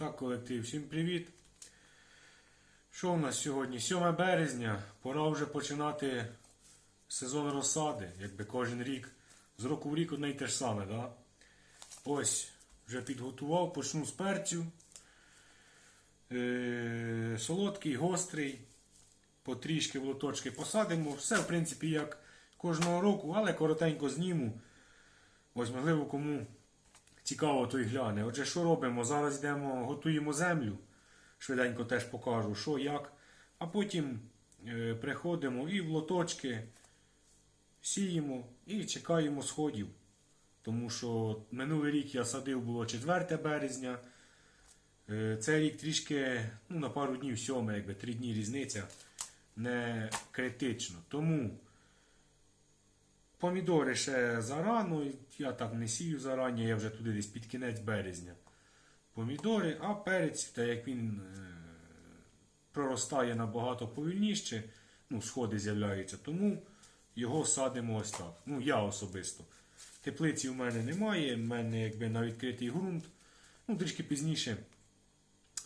Так, колектив, всім привіт. Що у нас сьогодні? 7 березня. Пора вже починати сезон розсади, якби кожен рік. З року в рік одне й те ж саме, да? Ось, вже підготував, почну з перцю. Е, солодкий, гострий. Потрішки в лоточки посадимо. Все, в принципі, як кожного року, але коротенько зніму. Ось, можливо, кому цікаво, той гляне. Отже, що робимо? Зараз йдемо, готуємо землю. Швиденько теж покажу, що, як. А потім е, приходимо і в лоточки сіємо і чекаємо сходів. Тому що минулий рік я садив було 4 березня. Е, Цей рік трішки, ну, на пару днів, 7, якби 3 дні різниця. Не критично. Тому помідори ще зарано, я так не сію зарані, я вже туди десь під кінець березня. Помідори, а перець, та як він е, проростає набагато повільніше, ну, сходи з'являються, тому його садимо ось так. Ну, я особисто. Теплиці в мене немає, в мене якби на відкритий ґрунт. Ну, трішки пізніше,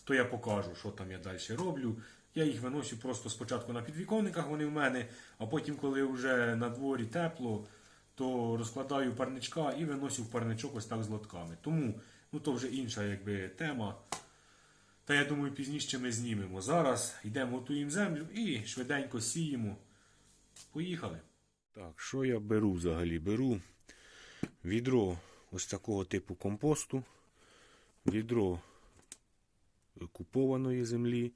то я покажу, що там я далі роблю. Я їх виносю просто спочатку на підвіконниках, вони в мене, а потім, коли вже на дворі тепло, то розкладаю парничка і виносю в парничок ось так з лотками. Тому ну, то вже інша якби, тема. Та я думаю, пізніше ми знімемо. Зараз йдемо, готуємо землю і швиденько сіємо. Поїхали. Так, що я беру взагалі? Беру відро ось такого типу компосту, відро купованої землі,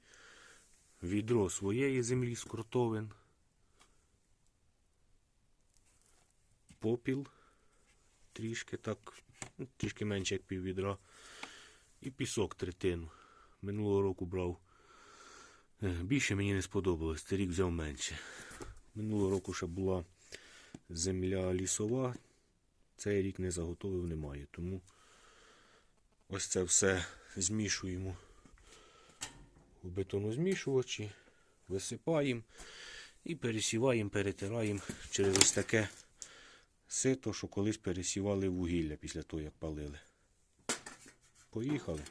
відро своєї землі з кротовин, попіл, трішки так, ну, трішки менше як пів відра, і пісок третину. Минулого року брав. е, Більше мені не сподобалось, цей рік взяв менше. Минулого року ще була земля лісова, цей рік не заготовив, немає. Тому ось це все змішуємо в бетонозмішувачі, висипаємо і пересіваємо, перетираємо через ось таке сито, що колись пересівали вугілля після того, як палили. Поїхали.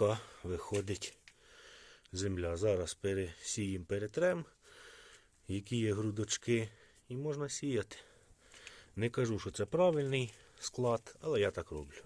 Ось виходить земля. Зараз пересіємо, перетрем, які є грудочки, і можна сіяти. Не кажу, що це правильний склад, але я так роблю.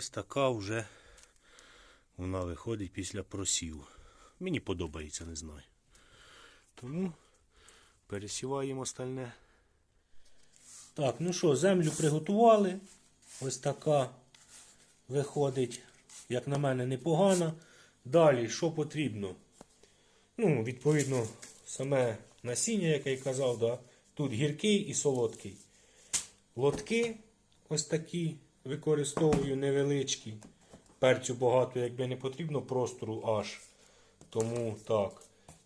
Ось така вже вона виходить після просіву. Мені подобається, не знаю. Тому пересіваємо остальне. Так, ну що, землю приготували. Ось така виходить, як на мене, непогана. Далі, що потрібно? Ну, відповідно, саме насіння, яке я казав, да? Тут гіркий і солодкий. Лотки ось такі використовую невеличкі. Перцю багато, якби не потрібно простору аж. Тому так.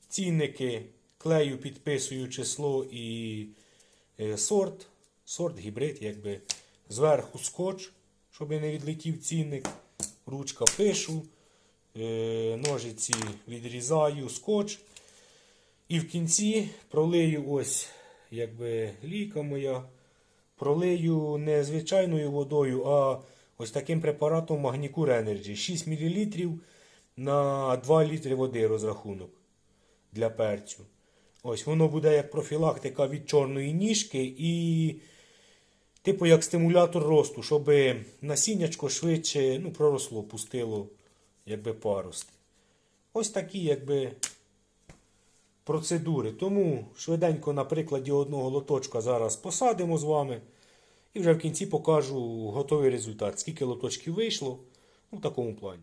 Цінники клею підписую число і е, сорт. Сорт, гібрид, якби зверху скотч, щоб не відлетів цінник. Ручка пишу, е, ножиці відрізаю, скотч. І в кінці пролию ось, якби ліка моя. Пролию не звичайною водою, а ось таким препаратом Magnicure Energy. 6 мл на 2 літри води розрахунок для перцю. Ось воно буде як профілактика від чорної ніжки і, типу, як стимулятор росту, щоб насіннячко швидше ну, проросло, пустило якби парости. Ось такі, якби процедури. Тому швиденько на прикладі одного лоточка зараз посадимо з вами. І вже в кінці покажу готовий результат. Скільки лоточків вийшло ну, в такому плані.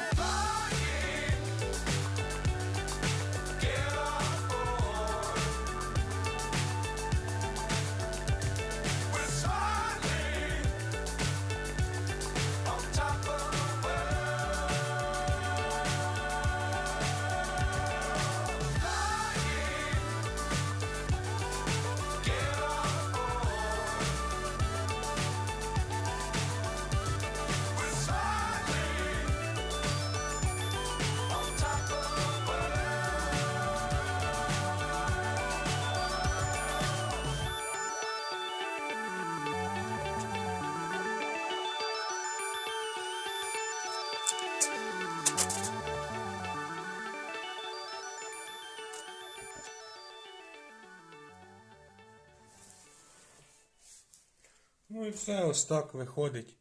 Все, ось так виходить.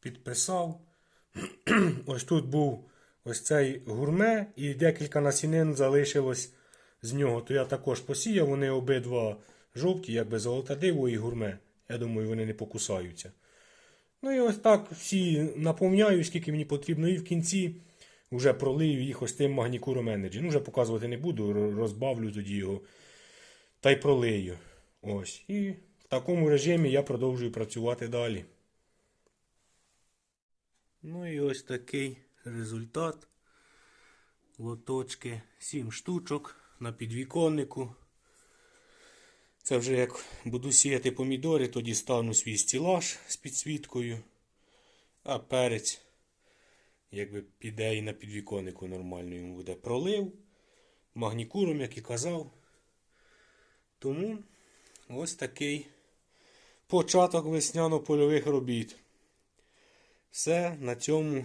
Підписав. ось тут був ось цей гурме і декілька насінин залишилось з нього. То я також посіяв, вони обидва жовті, якби золоте диво і гурме. Я думаю, вони не покусаються. Ну і ось так всі наповняю, скільки мені потрібно, і в кінці вже пролию їх ось тим магнікуром Energy. Ну, вже показувати не буду, розбавлю тоді його та й пролию. Ось. І такому режимі я продовжую працювати далі. Ну і ось такий результат. Лоточки 7 штучок на підвіконнику. Це вже як буду сіяти помідори, тоді стану свій стілаж з підсвіткою. А перець, якби піде і на підвіконнику нормально йому буде пролив. Магнікуром, як і казав. Тому ось такий початок весняно-польових робіт. Все, на цьому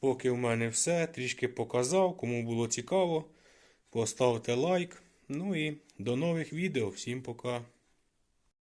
поки в мене все. Трішки показав. Кому було цікаво, поставте лайк. Ну і до нових відео. Всім пока.